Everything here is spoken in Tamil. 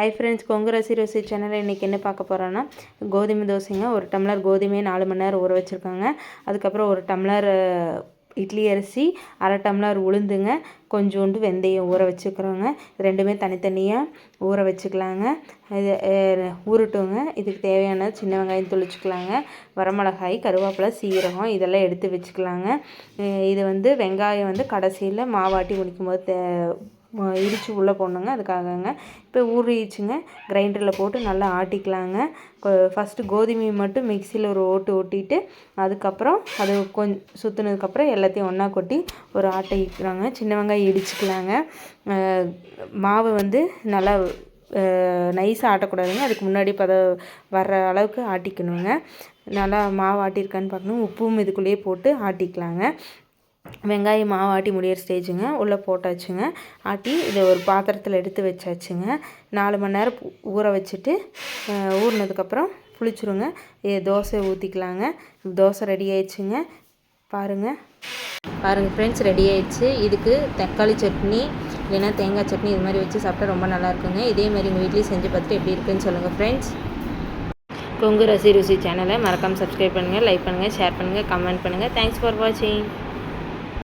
ஹை ஃப்ரெண்ட்ஸ் கொங்கு ரசி ருசி சேனலில் இன்றைக்கி என்ன பார்க்க போகிறோன்னா கோதுமை தோசைங்க. ஒரு டம்ளர் கோதுமையை நாலு மணி நேரம் ஊற வச்சுருக்காங்க. அதுக்கப்புறம் ஒரு டம்ளர் இட்லி அரிசி அரை டம்ளர் உளுந்துங்க. கொஞ்சோண்டு வெந்தயம் ஊற வச்சுக்கிறோங்க. ரெண்டுமே தனித்தனியாக ஊற வச்சுக்கலாங்க. இது ஊறட்டுங்க. இதுக்கு தேவையான சின்ன வெங்காயம் தொளிச்சுக்கலாங்க. வரமிளகாய் கருவேப்பிலை சீரகம் இதெல்லாம் எடுத்து வச்சுக்கலாங்க. இது வந்து வெங்காயம் வந்து கடைசியில் மாவாட்டி முடிக்கும் போது தே இடித்து உள்ளே போடணுங்க. அதுக்காகங்க இப்போ ஊறிச்சுங்க கிரைண்டரில் போட்டு நல்லா ஆட்டிக்கலாங்க. ஃபஸ்ட்டு கோதுமையை மட்டும் மிக்சியில் ஒரு ஓட்டு ஓட்டிட்டு அதுக்கப்புறம் அது கொஞ்சம் சுற்றுனதுக்கப்புறம் எல்லாத்தையும் ஒன்றா கொட்டி ஒரு ஆட்டிக்கிறாங்க சின்ன வெங்காயம் இடிச்சுக்கலாங்க. மாவை மாவு வந்து நல்லா நைஸாக ஆட்டக்கூடாதுங்க. அதுக்கு முன்னாடி பத வர்ற அளவுக்கு ஆட்டிக்கணுங்க. நல்லா மாவு ஆட்டியிருக்கான்னு பார்க்கணும் உப்பும் இதுக்குள்ளேயே போட்டு ஆட்டிக்கலாங்க. வெங்காயம் மாவு ஆட்டி முடியிற ஸ்டேஜுங்க. உள்ளே போட்டாச்சுங்க. ஆட்டி இதை ஒரு பாத்திரத்தில் எடுத்து வச்சாச்சுங்க. நாலு மணி நேரம் ஊற வச்சுட்டு ஊறினதுக்கப்புறம் புளிச்சுருங்க. தோசை ஊற்றிக்கலாங்க தோசை ரெடி ஆயிடுச்சுங்க. பாருங்கள் பாருங்கள் ஃப்ரெண்ட்ஸ் ரெடி ஆயிடுச்சு. இதுக்கு தக்காளி சட்னி இல்லைன்னா தேங்காய் சட்னி இது மாதிரி வச்சு சாப்பிட்டா ரொம்ப நல்லா இருக்குங்க. இதே உங்கள் வீட்லேயும் செஞ்சு பார்த்துட்டு எப்படி இருக்குன்னு சொல்லுங்கள் ஃப்ரெண்ட்ஸ். கொங்கு ரசி ருசி சேனலை மறக்காமல் சப்ஸ்கிரைப் பண்ணுங்கள் லைக் பண்ணுங்கள் ஷேர் பண்ணுங்கள் கமெண்ட் பண்ணுங்கள் தேங்க்ஸ் ஃபார் வாட்சிங்